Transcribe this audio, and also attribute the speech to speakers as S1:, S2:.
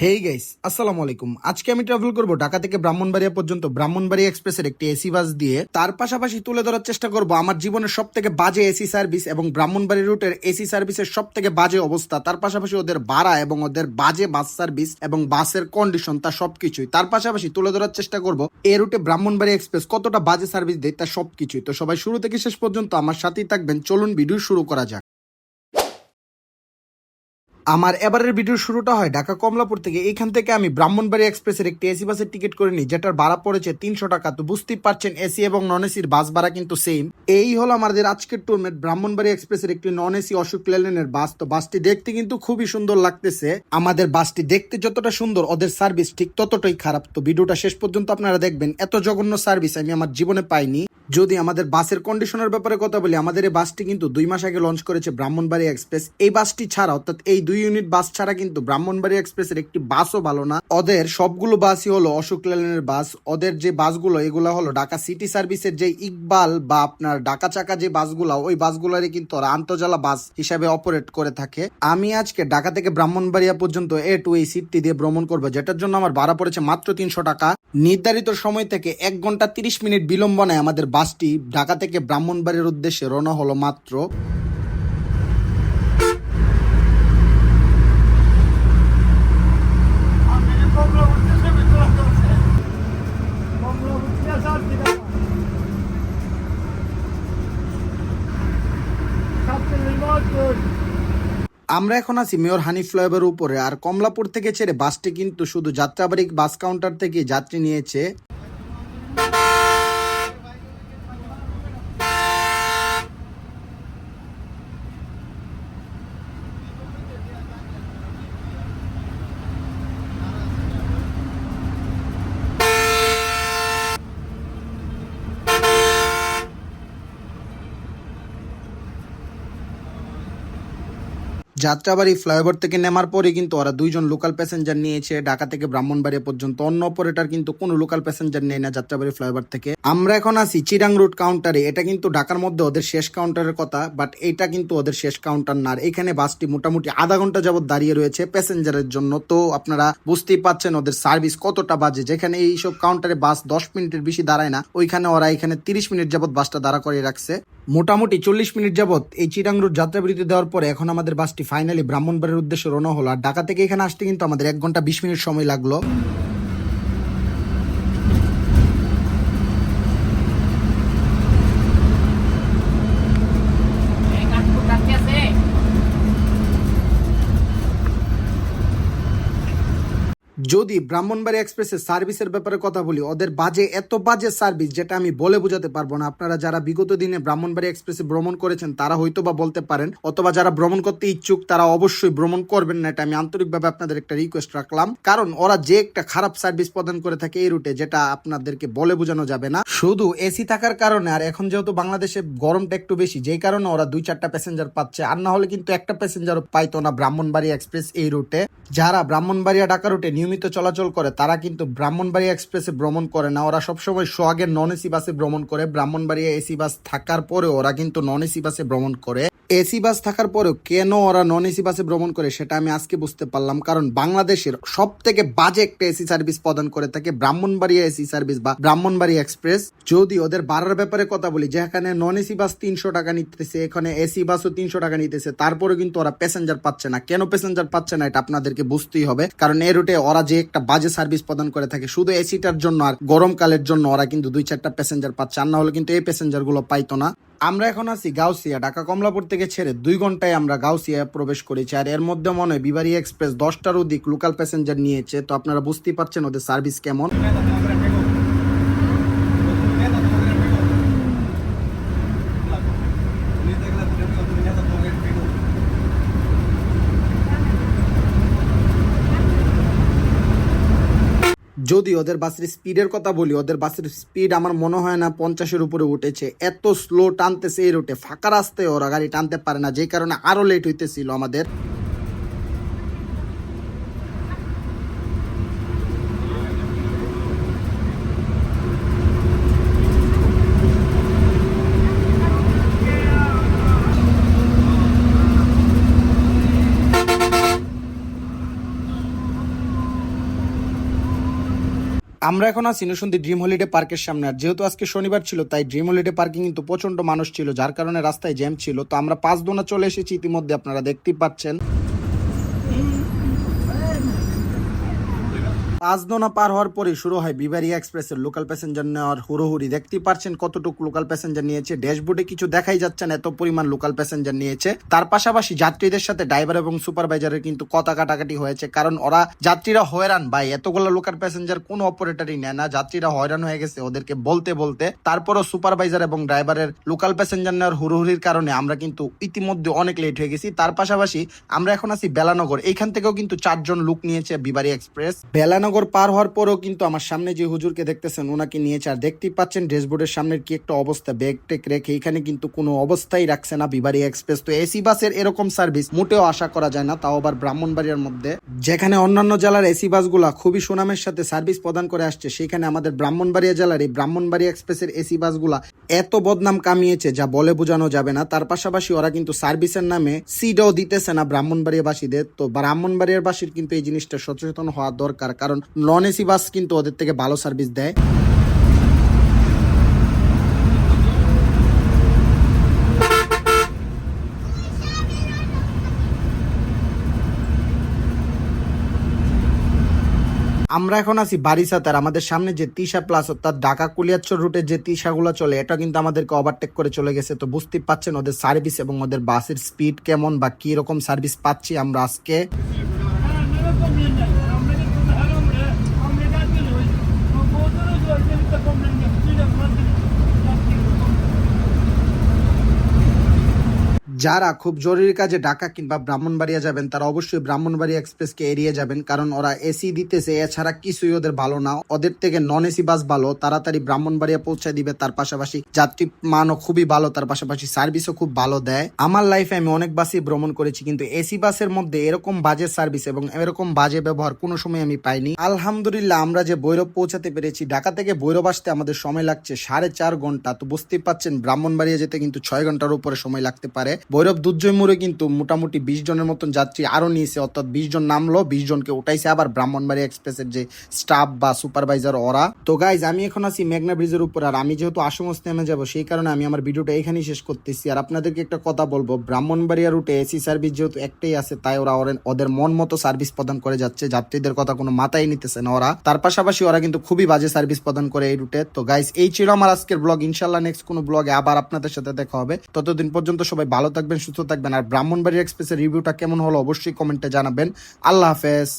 S1: Hey guys আসসালামু আলাইকুম। আজকে আমি ট্রাভেল করব ঢাকা থেকে ব্রাহ্মণবাড়িয়া পর্যন্ত। ব্রাহ্মণবাড়িয়া এক্সপ্রেসের একটি এসি বাস দিয়ে। তার পাশাপাশি তুলে ধরার চেষ্টা করব আমার জীবনের সব থেকে বাজে এসি সার্ভিস এবং ব্রাহ্মণবাড়ি রুটের এসি সার্ভিসের সব থেকে বাজে অবস্থা, তার পাশাপাশি ওদের ভাড়া এবং ওদের বাজে বাস সার্ভিস এবং বাসের কন্ডিশন তার সবকিছুই। তার পাশাপাশি তুলে ধরার চেষ্টা করব এই রুটে ব্রাহ্মণবাড়ি এক্সপ্রেস কতটা বাজে সার্ভিস দেয় তার সবকিছুই। তো সবাই শুরু থেকে শেষ পর্যন্ত আমার সাথেই থাকবেন। চলুন ভিডিও শুরু করা যাক। আমার এবারের ভিডিওর শুরুটা হয় ঢাকা কমলাপুর থেকে। এখান থেকে আমি ব্রাহ্মণবাড়ি এক্সপ্রেসের একটি এসি বাসের টিকিট করে নিই, যেটার ভাড়া পড়েছে তিনশো টাকা। তো বুঝতেই পারছেন, এসি এবং নন এসির বাস ভাড়া কিন্তু সেম এই হলো আমাদের আজকের টুরমেট ব্রাহ্মণবাড়ি এক্সপ্রেসের একটি নন এসি অশোক লেলেনের বাস। তো বাসটি দেখতে কিন্তু খুবই সুন্দর লাগতেছে। আমাদের বাসটি দেখতে যতটা সুন্দর, ওদের সার্ভিস ঠিক ততটাই খারাপ। তো ভিডিওটা শেষ পর্যন্ত আপনারা দেখবেন, এত জঘন্য সার্ভিস আমি আমার জীবনে পাইনি। যদি আমাদের বাসের কন্ডিশনের ব্যাপারে কথা বলি, আমাদের এই বাসটি কিন্তু দুই মাস আগে লঞ্চ করেছে ব্রাহ্মণবাড়ি এক্সপ্রেস। এই বাসটি ছাড়া অর্থাৎ এই দুই ইউনিট বাস ছাড়া কিন্তু ব্রাহ্মণবাড়ি এক্সপ্রেসের একটি বাসও ভালো না। ওদের সবগুলো বাসই হলো অশোক লেনের বাস। ওদের যে বাসগুলো, এগুলো হলো ঢাকা সিটি সার্ভিসের যে ইকবাল বা আপনার ঢাকা চাকা যে বাসগুলো, ওই বাসগুলোরই কিন্তু ওরা আন্তর্জালা বাস হিসাবে অপারেট করে থাকে। আমি আজকে ঢাকা থেকে ব্রাহ্মণবাড়িয়া পর্যন্ত এ টু এই সিটটি দিয়ে ভ্রমণ করব, যেটার জন্য আমার ভাড়া পড়েছে মাত্র তিনশো টাকা। নির্ধারিত সময় থেকে এক ঘণ্টা তিরিশ মিনিট বিলম্বনায় আমাদের বাসটি। ঢাকা থেকে ব্রাহ্মণবাড়ির উদ্দেশ্যে রওনা হলো মাত্র আমরা এখন আছি মেয়র হানি ফ্লাইওভার উপরে, আর কমলাপুর থেকে ছেড়ে বাসটি কিন্তু শুধু যাত্রাবাড়ি বাস কাউন্টার থেকে যাত্রী নিয়েছে যাত্রাবাড়ি ফ্লাইওভার থেকে নেমার পরে কিন্তু ওরা দুইজন লোকাল প্যাসেঞ্জার নিয়েছে। ঢাকা থেকে ব্রাহ্মণবাড়িয়া পর্যন্ত অন্য অপারেটর কিন্তু কোনো লোকাল প্যাসেঞ্জার নেই না যাত্রাবাড়ি ফ্লাইওভার থেকে। আমরা এখন আছি চিরাং রুট কাউন্টারে এটা কিন্তু ঢাকার মধ্যে ওদের শেষ কাউন্টারের কথা বাট এটা কিন্তু ওদের শেষ কাউন্টার না। এখানে বাসটি মোটামুটি আধা ঘণ্টা যাবত দাঁড়িয়ে রয়েছে প্যাসেঞ্জারের জন্য। তো আপনারা বুঝতেই পাচ্ছেন ওদের সার্ভিস কতটা বাজে। যেখানে এইসব কাউন্টারে বাস দশ মিনিটের বেশি দাঁড়ায় না, ওইখানে ওরা এখানে তিরিশ মিনিট যাবত বাসটা দাঁড়া করে রাখছে। মোটামুটি চল্লিশ মিনিট যাবত এই চিরাং রুট যাত্রাবিরতি দেওয়ার পরে এখন আমাদের বাসটি ফাইনালি ব্রাহ্মণবাড়ির উদ্দেশ্যে রওনা হলো। আর ঢাকা থেকে এখানে আসতে কিন্তু আমাদের এক ঘণ্টা বিশ মিনিট সময় লাগল। যদি ব্রাহ্মণবাড়ি এক্সপ্রেসের সার্ভিসের ব্যাপারে কথা বলি, ওদের বাজে, এত বাজে সার্ভিস যেটা আমি বলে বোঝাতে পারব না। আপনারা যারা বিগত দিনে ব্রাহ্মণবাড়ি এক্সপ্রেসে ভ্রমণ করেছেন, তারা হয়তো বা বলতে পারেন, অথবা যারা ভ্রমণ করতে ইচ্ছুক, তারা অবশ্যই ভ্রমণ করবেন না, এটা আমি আন্তরিকভাবে আপনাদের একটা রিকোয়েস্ট রাখলাম। কারণ ওরা যে একটা খারাপ সার্ভিস প্রদান করে থাকে এই রুটে যেটা আপনাদেরকে বলে বোঝানো যাবে না। শুধু এসি থাকার কারণে, আর এখন যেহেতু বাংলাদেশে গরমটা একটু বেশি, যেই কারণে ওরা দুই চারটা প্যাসেঞ্জার পাচ্ছে, আর না হলে কিন্তু একটা প্যাসেঞ্জারও পাইতো না ব্রাহ্মণবাড়ি এক্সপ্রেস এই রুটে যারা ব্রাহ্মণবাড়িয়া ঢাকা রুটে নিয়মিত চলাচল করে, তারা কিন্তু ব্রাহ্মণবাড়িয়া এক্সপ্রেসে ভ্রমণ করে না। ওরা সবসময় সোহাগের নন এসি বাসে ভ্রমণ করে। ব্রাহ্মণবাড়িয়া এসি বাস থাকার পরে ওরা কিন্তু নন এসি বাসে ভ্রমণ করে। এসি বাস থাকার পরেও কেন ওরা নন এসি বাসে ভ্রমণ করে সেটা আমি আজকে বুঝতে পারলাম। কারণ বাংলাদেশের সব থেকে বাজে একটা এসি সার্ভিস প্রদান করে থাকে ব্রাহ্মণবাড়িয়া এসি সার্ভিস বা ব্রাহ্মণবাড়িয়া এক্সপ্রেস। যদি ওদের ভাড়ার ব্যাপারে কথা বলি, যেখানে নন এসি বাস তিনশো টাকা নিতেছে, এখানে এসি বাসও তিনশো টাকা নিতেছে তারপরে কিন্তু ওরা প্যাসেঞ্জার পাচ্ছে না। কেন প্যাসেঞ্জার পাচ্ছে না এটা আপনাদেরকে বুঝতেই হবে। কারণ এই রুটে ওরা যে একটা বাজে সার্ভিস প্রদান করে থাকে, শুধু এসিটার জন্য আর গরমকালের জন্য ওরা কিন্তু দুই চারটা প্যাসেঞ্জার পাচ্ছে। আর না হলে কিন্তু এই প্যাসেঞ্জারগুলো পাইতো না। আমরা এখন আছি গাউসিয়া, ঢাকা কমলাপুর থেকে ছেড়ে দুই ঘন্টায় আমরা গাউসিয়া প্রবেশ করেছি। আর এর মধ্যে মনে হয় বিবাহী এক্সপ্রেস দশটার অধিক লোকাল প্যাসেঞ্জার নিয়েছে, তো আপনারা বুঝতেই পারছেন ওদের সার্ভিস কেমন। যদি ওদের বাসের স্পিডের কথা বলি, ওদের বাসের স্পিড আমার মনে হয় না পঞ্চাশের উপরে উঠেছে। এত স্লো টানতেছে এই রুটে ফাঁকা রাস্তায় ওরা গাড়ি টানতে পারে না, যে কারণে আরও লেট হইতেছিল আমাদের। আমরা এখন আছি নসুন্দি ড্রিম হলিডে পার্কের সামনে। আর যেহেতু আজকে শনিবার ছিল, তাই ড্রিম হলিডে পার্কিং কিন্তু প্রচণ্ড মানুষ ছিল, যার কারণে রাস্তায় জ্যাম ছিল। তো আমরা পাঁচ দোনা চলে এসেছি, ইতিমধ্যে আপনারা দেখতেই পাচ্ছেন। পাঁচ দোনা পার হওয়ার পরে শুরু হয় বিবারিয়া এক্সপ্রেসের লোকাল প্যাসেঞ্জার নেওয়ার হুড়োহুড়ি। দেখতেই পারছেন কতটুকু লোকাল প্যাসেঞ্জার নিয়েছে। ড্যাশবোর্ডে কিছু দেখাই যাচ্ছে না, এত পরিমাণ লোকাল প্যাসেঞ্জার নিয়েছে। তার পাশাপাশি যাত্রীদের সাথে ড্রাইভার এবং সুপারভাইজারের কিন্তু কথা কাটাকাটি হয়েছে, কারণ ওরা যাত্রীরা হয়রান। ভাই, এতগুলো লোকাল প্যাসেঞ্জার কোনো অপারেটরই নেয় না, যাত্রীরা হয়রান হয়ে গেছে ওদেরকে বলতে বলতে। তারপরও সুপারভাইজার এবং ড্রাইভারের লোকাল প্যাসেঞ্জার নেওয়ার হুড়োহুড়ির কারণে আমরা কিন্তু ইতিমধ্যে অনেক লেট হয়ে গেছি। তার পাশাপাশি আমরা এখন আছি বেলানগর। এইখান থেকেও কিন্তু চারজন লোক নিয়েছে বিবারি এক্সপ্রেস। বেলানগর পার হওয়ার পরেও কিন্তু আমার সামনে যে হুজুরকে দেখতেছেন ওনাকে নিয়েছে আর দেখতেই পাচ্ছেন, ড্যাশবোর্ডের সামনের কি একটা অবস্থা ব্যাগ টেক রেখে এখানে কিন্তু কোনো অবস্থাই রাখছে না বিবারি এক্সপ্রেস তো এসি বাসের এরকম সার্ভিস মোটেও আশা করা যায় না, তাও আবার ব্রাহ্মণবাড়িয়ার মধ্যে। যেখানে অন্যান্য জেলার এসি বাসগুলা খুবই সুনামের সাথে সার্ভিস প্রদান করে আসছে, সেখানে আমাদের ব্রাহ্মণবাড়িয়া জেলার এই ব্রাহ্মণবাড়িয়া এক্সপ্রেসের এসি বাসগুলা এত বদনাম কামিয়েছে যা বলে বোঝানো যাবে না। তার পাশাপাশি ওরা কিন্তু সার্ভিসের নামে সিটও দিতেছে না ব্রাহ্মণবাড়িয়াবাসীদের। তো ব্রাহ্মণবাড়িয়াবাসীর কিন্তু এই জিনিসটা সচেতন হওয়া দরকার, কারণ নন এসি বাস কিন্তু ওদের থেকে ভালো সার্ভিস দেয়। আমরা এখন আছি বারিসাতে আমাদের সামনে যে তিশা প্লাস অর্থাৎ ঢাকা কুলিয়াচ্ছর রুটে যে তিশাগুলো চলে, এটা কিন্তু আমাদেরকে ওভারটেক করে চলে গেছে। তো বুঝতেই পাচ্ছেন ওদের সার্ভিস এবং ওদের বাসের স্পিড কেমন বা কি রকম সার্ভিস পাচ্ছি আমরা আজকে। যারা খুব জরুরি কাজে ঢাকা কিংবা ব্রাহ্মণবাড়িয়া যাবেন, তারা অবশ্যই ব্রাহ্মণবাড়িয়া এক্সপ্রেসকে এড়িয়ে যাবেন। কারণ ওরা এসি দিতেছে, এছাড়া কিছুই ওদের ভালো না। ওদের থেকে নন এসি বাস ভালো, তাড়াতাড়ি ব্রাহ্মণবাড়িয়া পৌঁছে দিবে। তার পাশাপাশি যাত্রী মানও খুবই ভালো, তার পাশাপাশি সার্ভিসও খুব ভালো দেয়। আমার লাইফে আমি অনেক বাসই ভ্রমণ করেছি, কিন্তু এসি বাসের মধ্যে এরকম বাজে সার্ভিস এবং এরকম বাজে ব্যবহার কোনো সময় আমি পাইনি। আলহামদুলিল্লাহ, আমরা যে বৈরব পৌঁছাতে পেরেছি, ঢাকা থেকে বৈরব আসতে আমাদের সময় লাগছে সাড়ে চার ঘণ্টা। তো বুঝতেই পাচ্ছেন, ব্রাহ্মণবাড়িয়া যেতে কিন্তু ছয় ঘণ্টার উপরে সময় লাগতে পারে। ভৈরব দুর্জয় মোড়ে কিন্তু মোটামুটি বিশ জনের মতন যাত্রী আরও নিয়েছে, অর্থাৎ বিশ জন নামলো, বিশ জনকে উঠাইছে আবার ব্রাহ্মণবাড়ি এক্সপ্রেসের যে স্টাফ বা সুপারভাইজার ওরা। তো গাইজ আমি এখন আছি মেঘনা ব্রিজের উপর, আর আমি যেহেতু আসমস্ত নেমে যাব, সেই কারণে আমি আমার ভিডিওটা এখানেই শেষ করতেছি। আর আপনাদেরকে একটা কথা বলব, ব্রাহ্মণবাড়িয়া রুটে এসি সার্ভিস যেহেতু একটাই আছে, তাই ওরা ওরে- ওদের মন মতো সার্ভিস প্রদান করে যাচ্ছে। যাত্রীদের কথা কোনো মাথায় নিতেছে না ওরা। তার পাশাপাশি ওরা কিন্তু খুবই বাজে সার্ভিস প্রদান করে এই রুটে তো গাইজ এই ছিল আমার আজকের ব্লগ ইনশাল্লাহ নেক্সট কোনো ব্লগে আবার আপনাদের সাথে দেখা হবে। ততদিন পর্যন্ত সবাই ভালো থাকবেন সুস্থ থাকবেন। আর ব্রাহ্মণবাড়ি এক্সপ্রেসের রিভিউটা কেমন হলো অবশ্যই কমেন্টে জানাবেন। আল্লাহ হাফেজ।